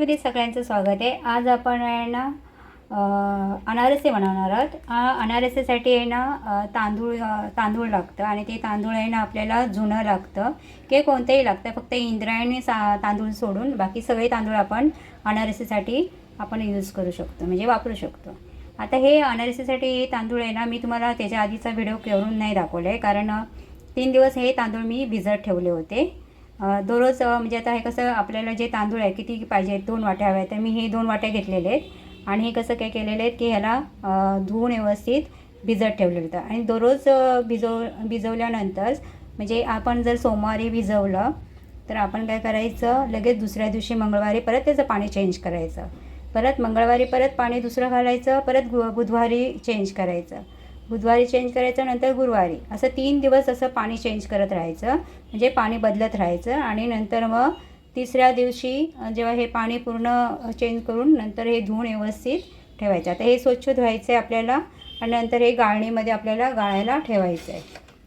मध्ये सगळ्यांचं स्वागत आहे. आज आपण आहे ना अनारसे बनवणार आहोत. अनारसेसाठी आहे ना तांदूळ तांदूळ लागतं आणि ते तांदूळ आहे ना आपल्याला जुनं लागतं. किंवा कोणतंही लागतं फक्त इंद्रायणी सा तांदूळ सोडून बाकी सगळे तांदूळ आपण अनारसेसाठी आपण यूज करू शकतो म्हणजे वापरू शकतो. आता हे अनारसेसाठी हे तांदूळ आहे ना मी तुम्हाला त्याच्या आधीचा व्हिडिओ करून नाही दाखवला आहे कारण तीन दिवस हे तांदूळ मी भिजत ठेवले होते. दररोज म्हणजे आता हे कसं आपल्याला जे तांदूळ आहे किती पाहिजे दोन वाट्या हव्या तर मी हे दोन वाट्या घेतलेले आहेत. आणि हे कसं काय केलेले आहेत की ह्याला धुवून व्यवस्थित भिजत ठेवलेलं होतं. आणि दररोज भिजव भिजवल्यानंतर म्हणजे आपण जर सोमवारी भिजवलं तर आपण काय करायचं लगेच दुसऱ्या दिवशी मंगळवारी परत त्याचं पाणी चेंज करायचं. परत मंगळवारी परत पाणी दुसरं घालायचं परत गु बुधवारी चेंज करायचं. बुधवारी चेंज करायचं नंतर गुरुवारी. असं तीन दिवस असं पाणी चेंज करत राहायचं. म्हणजे पाणी बदलत राहायचं आणि नंतर मग तिसऱ्या दिवशी जेव्हा हे पाणी पूर्ण चेंज करून नंतर हे धुवून व्यवस्थित ठेवायचं. आता हे स्वच्छ धुवायचं आहे आपल्याला आणि नंतर हे गाळणीमध्ये आपल्याला गाळायला ठेवायचं आहे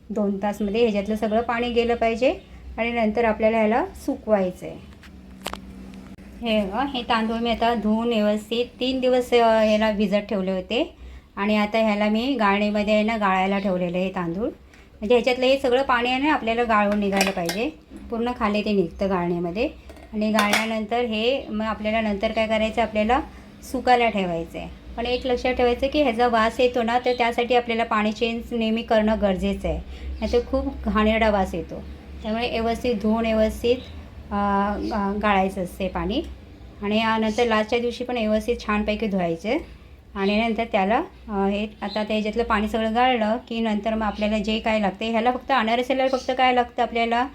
दोन तासमध्ये ह्याच्यातलं सगळं पाणी गेलं पाहिजे आणि नंतर आपल्याला ह्याला सुकवायचं आहे हे हे तांदूळ मी आता धुवून व्यवस्थित तीन दिवस ह्याला भिजत ठेवले होते. आणि आता ह्याला मी गाळणीमध्ये आहे ना गाळायला ठेवलेलं आहे तांदूळ. म्हणजे ह्याच्यातलं हे सगळं पाणी आहे ना आपल्याला गाळून निघायला पाहिजे. पूर्ण खाली ते निघतं गाळण्यामध्ये आणि गाळल्यानंतर हे मग आपल्याला नंतर काय करायचं आपल्याला सुकायला ठेवायचं आहे. पण एक लक्षात ठेवायचं की ह्याचा वास येतो ना तर त्यासाठी आपल्याला पाणी चेंज नेहमी करणं गरजेचं आहे. नाहीतर खूप घाणेरडा वास येतो. त्यामुळे व्यवस्थित धुवून व्यवस्थित गाळायचं असते पाणी. आणि नंतर लास्टच्या दिवशी पण व्यवस्थित छानपैकी धुवायचे. आणि नंतर त्याला हे आता त्याच्यातलं पाणी सगळं गाळलं की नंतर मग आपल्याला जे काय लागते ह्याला फक्त अनारसेला फक्त काय लागतं आपल्याला?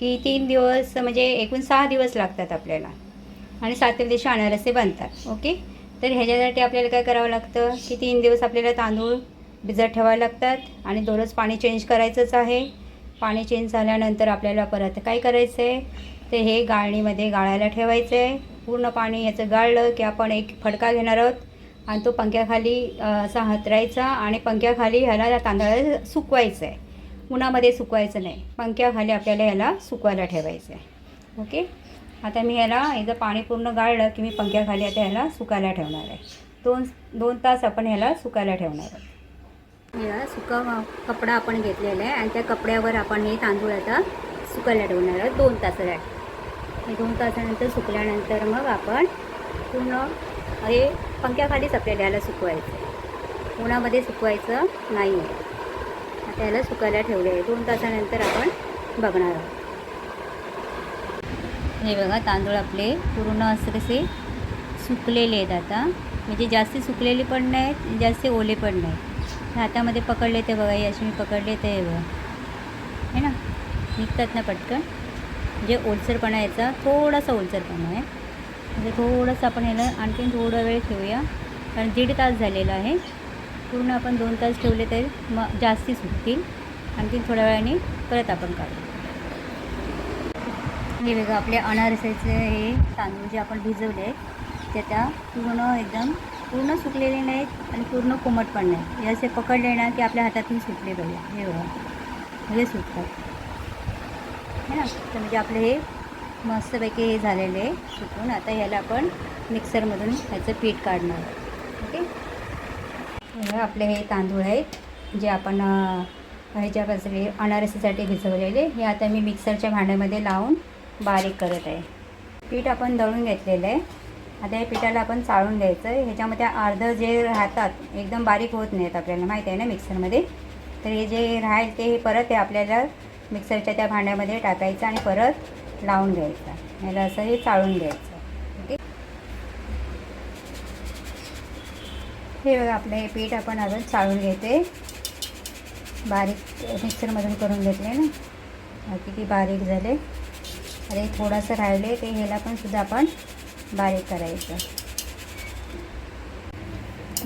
की तीन दिवस म्हणजे एकूण सहा दिवस लागतात आपल्याला. आणि सातव्या दिवशी अनारसे बनतात ओके? तर ह्याच्यासाठी आपल्याला काय करावं लागतं? की तीन दिवस आपल्याला तांदूळ भिजत ठेवावे लागतात आणि दररोज पाणी चेंज करायचंच आहे. पाणी चेंज झाल्यानंतर आपल्याला परत काय करायचं आहे ते हे गाळणीमध्ये गाळायला ठेवायचं आहे पूर्ण पाणी याचं गाळलं की आपण एक फडका घेणार आहोत. आणि तो पंख्याखाली असा हातरायचा आणि पंख्याखाली ह्याला तांदळाला सुकवायचं आहे उन्हामध्ये सुकवायचं नाही. पंख्याखाली आपल्याला ह्याला सुकवायला ठेवायचं आहे ओके? आता मी ह्याला एकदा पाणी पूर्ण गाळलं की मी पंख्याखाली आता ह्याला सुकायला ठेवणार आहे. दोन दोन तास आपण ह्याला सुकायला ठेवणार आहे. या सुका कपडा आपण घेतलेला आहे आणि त्या कपड्यावर आपण हे तांदूळ आता सुकायला ठेवणार आहोत दोन तासासाठी दोन तासानंतर सुकल्यानंतर मग आपण पूर्ण हे पंख्याखालीच आपल्याला याला सुकवायचं. आहे उन्हामध्ये सुकवायचं नाही. आहे आता याला सुकायला ठेवले आहे दोन तासानंतर आपण बघणार आहोत. हे बघा तांदूळ आपले पूर्ण असं कसे सुकलेले आहेत आता. म्हणजे जास्त सुकलेले पण नाहीत जास्त ओले पण नाहीत. हातामध्ये पकडले ते बघा हे असे मी पकडले ते बघा. है ना निघतात ना पटकन. म्हणजे ओलसरपणा याचा थोडासा ओलसरपणा आहे. म्हणजे थोडंसं आपण ह्याला आणखीन थोडा वेळ ठेवूया. कारण दीड तास झालेला आहे. पूर्ण आपण दोन तास ठेवले तर मग जास्ती सुटतील. आणखीन थोड्या वेळाने परत आपण काढू. हे बघा आपले अनारसाचे हे तांदूळ जे आपण भिजवले ते त्या पूर्ण एकदम पूर्ण सुकलेले नाहीत आणि पूर्ण कोमट पण नाही हे असे पकडले ना की आपल्या हातातून सुटले पाहिजे हे बघा. हे सुटतात. है ना? तर म्हणजे आपले हे मस्तपैकी हे झालेले आहे सुकून आता ह्याला आपण मिक्सरमधून ह्याचं पीठ काढणार ओके? हे आपले हे तांदूळ आहेत जे आपण ह्याच्या कसले अनारसीसाठी भिजवलेले हे आता मी मिक्सरच्या भांड्यामध्ये लावून बारीक करत आहे. पीठ आपण दळून घेतलेलं आहे. आता या पिठाला आपण चाळून द्यायचं आहे. ह्याच्यामध्ये अर्धं जे राहतात एकदम बारीक होत नाहीत आपल्याला माहीत आहे ना मिक्सरमध्ये? तर हे जे राहील ते हे परत हे आपल्याला मिक्सरच्या त्या भांड्यामध्ये टाकायचं आणि परत लावून घ्यायचा याला असं हे चाळून घ्यायचं ओके हे बघा आपलं हे पीठ आपण अजून चाळून घेते. बारीक मिक्सरमधून करून घेतले ना. किती बारीक झाले. अरे थोडंसं राहिले ते ह्याला पण सुद्धा आपण बारीक करायचं.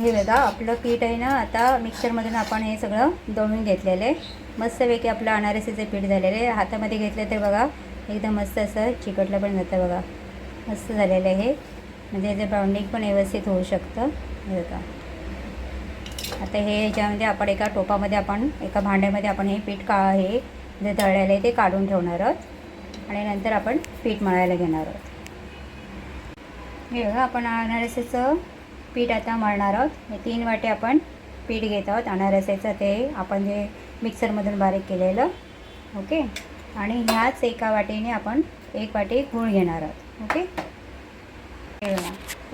हे बघा आपलं पीठ आहे ना आता मिक्सरमधून आपण हे सगळं दळून घेतलेलं आहे. मस्तपैकी आपलं अनारसीचं पीठ झालेलं आहे. हातामध्ये घेतलं तर बघा एकदम मस्त असं चिकटलं पण जातं बघा. मस्त झालेलं आहे हे. म्हणजे याचं बाउंडिंग पण व्यवस्थित होऊ शकतं. हे बघा. आता हे याच्यामध्ये आपण एका टोपामध्ये आपण एका भांड्यामध्ये आपण हे पीठ का हे जे दळलेलं आहे ते काढून ठेवणार आहोत. आणि नंतर आपण पीठ मळायला घेणार आहोत. हे बघा आपण अनारसेचं पीठ आता मळणार आहोत. हे तीन वाटे आपण पीठ घेत आहोत. अनारसेचं ते आपण जे मिक्सरमधून बारीक केलेलं. ओके? आणि ह्याच एका वाटीने आपण एक वाटी गूळ घेणार आहोत. ओके?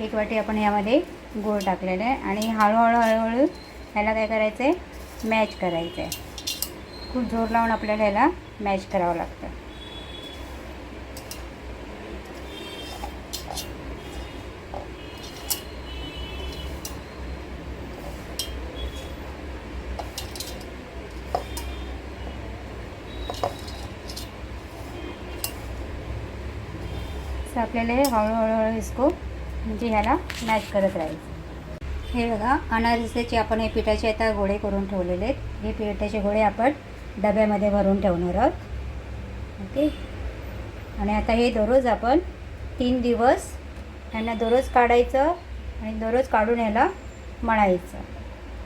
एक वाटी आपण यामध्ये गूळ टाकलेलं आहे आणि हळूहळू हळूहळू ह्याला काय करायचं आहे मॅच करायचं आहे खूप जोर लावून आपल्याला ह्याला मॅच करावं लागतं. आपल्याला हे हळूहळू इसको म्हणजे ह्याला मॅच करत राहायचं. हे बघा अनारसेचे आपण हे पिठाचे आता गोळे करून ठेवलेले आहेत. हे पिठाचे गोळे आपण डब्यामध्ये भरून ठेवणार आहोत. ओके? आणि आता हे दररोज आपण तीन दिवस ह्यांना दररोज काढायचं आणि दररोज काढून ह्याला मळायचं.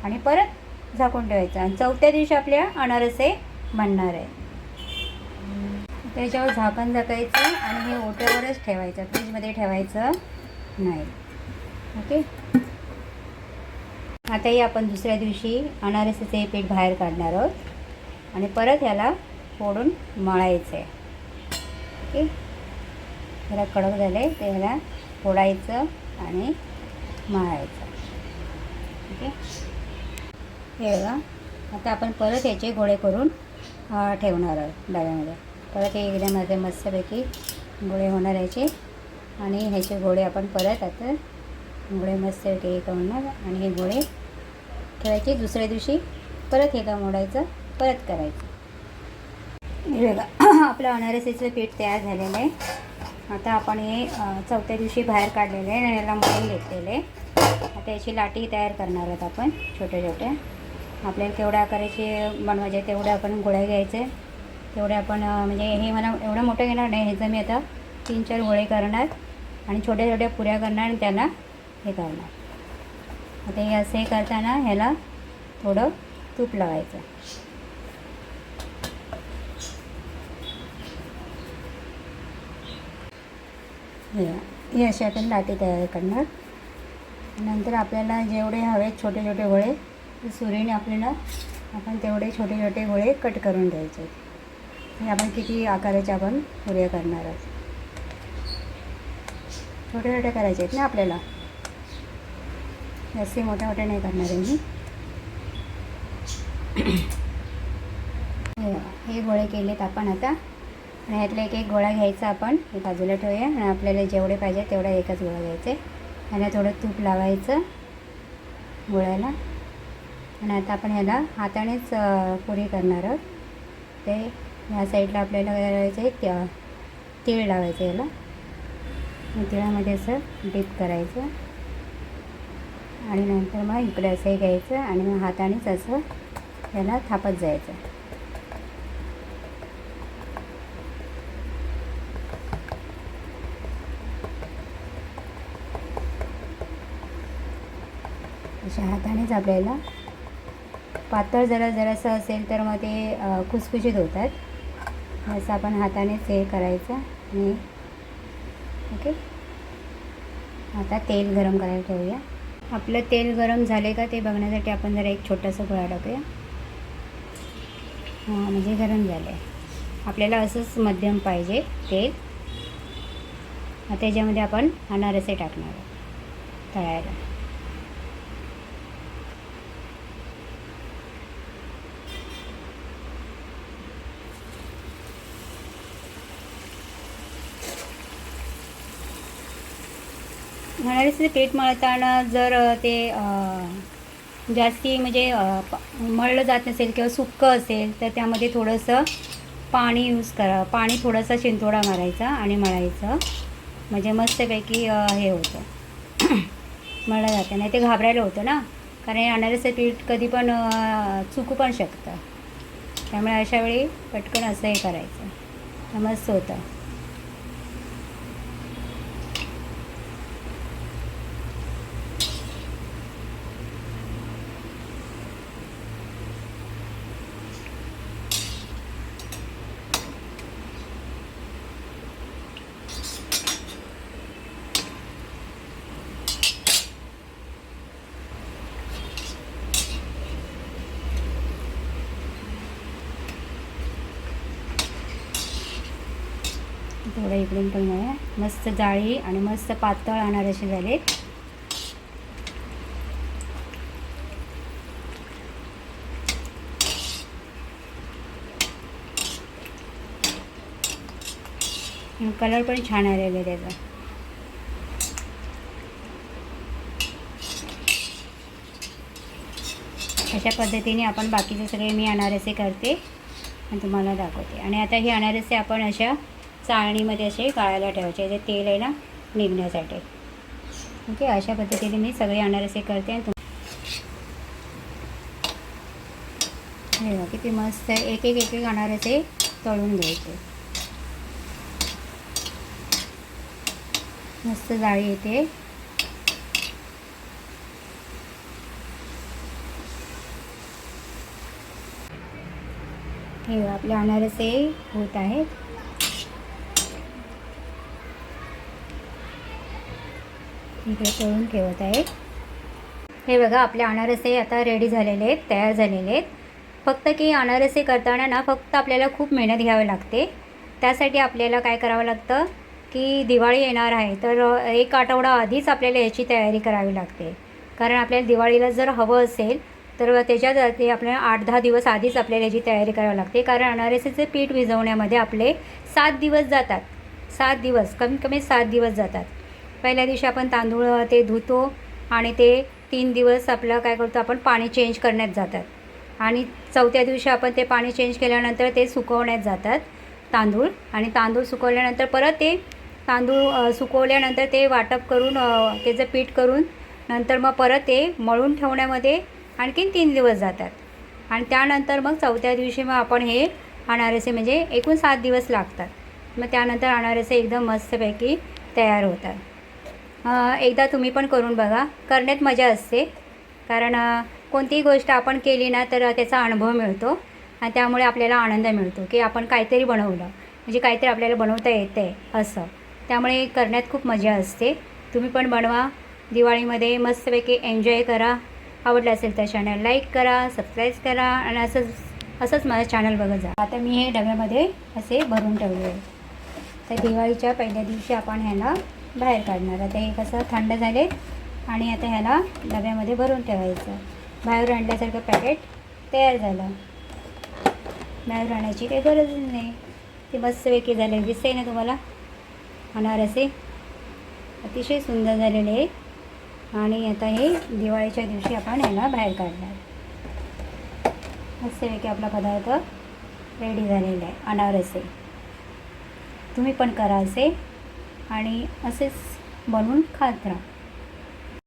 आणि परत झाकून ठेवायचं. आणि चौथ्या दिवशी आपल्या अनारसे म्हणणार आहे त्याच्यावर झाकण झाकायचं आणि हे ओट्यावरच ठेवायचं. फ्रीजमध्ये ठेवायचं नाही. ओके? आताही आपण दुसऱ्या दिवशी अनारसाचे हे पीठ बाहेर काढणार आहोत. आणि परत ह्याला फोडून मळायचं आहे ओके? जरा कडक झाले ते ह्याला फोडायचं आणि मळायचं. ओके? हे बघा. आता आपण परत ह्याचे गोळे करून ठेवणार आहोत डब्यामध्ये. परत हे एकदम असे मस्तपैकी गोळे होणार याचे. आणि ह्याचे गोळे आपण परत आता गोळे मस्तपैकी हे होणार आणि हे गोळे ठेवायचे. दुसऱ्या दिवशी परत हे का मोडायचं परत करायचं. हे बघा आपलं अनारसीचं पीठ तयार झालेलं आहे. आता आपण हे चौथ्या दिवशी बाहेर काढलेलं आहे आणि याला मळून घेतलेलं आहे. आता याची लाटी तयार करणार आहोत आपण छोट्या छोट्या आपल्याला केवढ्या आकाराचे बनवायचे तेवढ्या आपण गोळ्या घ्यायचे. तेवढे आपण म्हणजे हे मला एवढं मोठं घेणार नाही ह्याचं मी आता तीन चार गोळे करणार आणि छोट्या छोट्या पुऱ्या करणार आणि त्यांना हे करणार. आता हे असे करताना ह्याला थोडं तूप लावायचं. हे असे आपण लाटी तयार करणार. नंतर आपल्याला जेवढे हवेत छोटे छोटे गोळे ते सुरीने आपल्याला आपण तेवढे छोटे छोटे गोळे कट करून द्यायचे. हे आपण किती आकाराच्या आपण पुऱ्या करणार आहोत? छोटे छोट्या करायचे आहेत ना आपल्याला? जास्ती मोठ्या मोठ्या नाही करणार आहे मी. हे गोळे केलेत आपण आता. आणि ह्यातला एक एक गोळा घ्यायचा आपण. हे बाजूला ठेवूया आणि आपल्याला जेवढे पाहिजे तेवढा एकच गोळा घ्यायचे ह्याला थोडं तूप लावायचं गोळ्याला. आणि आता आपण ह्याला हातानेच पुरी करणार आहोत. ते ह्या साईडला आपल्याला काय करायचं आहे त्या तीळ लावायचं याला. तिळामध्ये असं डीप करायचं. आणि नंतर मग इकडे असंही घ्यायचं आणि मग हातानेच असं त्याला थापत जायचं. अशा हातानेच आपल्याला पातळ जरा जरासं असेल तर मग ते खुसखुशीत होतात. असं आपण हातानेच हे करायचं आणि ओके आता तेल गरम करायला ठेवूया. आपलं तेल गरम झाले का ते बघण्यासाठी आपण जरा एक छोटासा गोळा टाकूया. हां म्हणजे गरम झालं आहे आपल्याला असंच मध्यम पाहिजे तेल. त्याच्यामध्ये आपण अनारसे टाकणार आहोत तळायला. अनारसे पीठ मळताना जर ते जास्ती म्हणजे मळलं जात नसेल किंवा सुक्कं असेल तर त्यामध्ये थोडंसं पाणी यूज करा पाणी थोडंसं शिंतोडा मारायचा आणि मळायचं. म्हणजे मस्तपैकी हे होतं. मळलं जातं. नाही ते घाबरायला होतं ना. कारण हे पीठ कधी पण चुकू पण शकतं. त्यामुळे अशावेळी पटकन असं हे करायचं. मस्त होतं थोडं इकडून पण बघा. मस्त जाळी आणि मस्त पातळ अनारसे झाले कलर पण छान आलेला आहे त्याचा. अशा पद्धतीने आपण बाकीचे सगळे मी अनारसे करते आणि तुम्हाला दाखवते. आणि आता हे अनारसे आपण अशा चाळणीमध्ये असे गाळायला ठेवायचे जे तेल आहे ना निघण्यासाठी. ओके अशा पद्धतीने मी सगळे अनारसे करते आणि हे किती मस्त एक एक एक एक अनारसे तळून घ्यायचे. मस्त जाळी येते. हे आपले अनारसे होत आहेत. इकडे तळून ठेवत आहे. हे बघा आपले अनारसे आता रेडी झालेले आहेत तयार झालेले आहेत. फक्त की अनारसे करताना ना फक्त आपल्याला खूप मेहनत घ्यावी लागते. त्यासाठी आपल्याला काय करावं लागतं की दिवाळी येणार आहे तर एक आठवडा आधीच आपल्याला याची तयारी करावी लागते. कारण आपल्याला दिवाळीला जर हवं असेल तर त्याच्यासाठी ते आपल्याला आठ दहा दिवस आधीच आपल्याला याची तयारी करावी लागते. कारण अनारसेचे पीठ भिजवण्यामध्ये आपले सात दिवस जातात. सात दिवस कमीत कमी सात दिवस जातात. पहिल्या दिवशी आपण तांदूळ ते धुतो आणि ते तीन दिवस आपलं काय करतो आपण पाणी चेंज करण्यात जातात. आणि चौथ्या दिवशी आपण ते पाणी चेंज केल्यानंतर ते सुकवण्यात जातात तांदूळ. आणि तांदूळ सुकवल्यानंतर परत ते तांदूळ सुकवल्यानंतर ते वाटप करून त्याचं पीठ करून नंतर मग परत ते मळून ठेवण्यामध्ये आणखीन तीन दिवस जातात. आणि त्यानंतर मग चौथ्या दिवशी मग आपण हे अनारसे म्हणजे एकूण सात दिवस लागतात. मग त्यानंतर अनारसे एकदम मस्तपैकी तयार होतात. एकदा तुम्ही पण करून बघा. करण्यात मजा असते. कारण कोणतीही गोष्ट आपण केली ना तर त्याचा अनुभव मिळतो. आणि त्यामुळे आपल्याला आनंद मिळतो की आपण काहीतरी बनवलं. म्हणजे काहीतरी आपल्याला बनवता येतं आहे असं. त्यामुळे करण्यात खूप मजा असते. तुम्ही पण बनवा. दिवाळीमध्ये मस्तपैकी एन्जॉय करा. आवडलं असेल तर चॅनल लाईक करा सबस्क्राईब करा आणि असंच असंच माझं चॅनल बघत जा. आता मी हे डब्यामध्ये असे भरून ठेवले आहे. तर दिवाळीच्या पहिल्या दिवशी आपण ह्याला बाहेर काढणार. आता हे कसं थंड झाले आणि आता ह्याला डब्यामध्ये भरून ठेवायचं. बाहेर आणल्यासारखं पॅकेट तयार झालं. बाहेर आणायची काही गरज नाही. ते मस्तपैकी झाले दिसते ना तुम्हाला? अनारसे अतिशय सुंदर झालेले आहे आणि आता हे दिवाळीच्या दिवशी आपण ह्याला बाहेर काढणार. मस्तपैकी आपला पदार्थ रेडी झालेला आहे. अनारसे तुम्ही पण करा असे. आणि असेच बनवून खात राहा.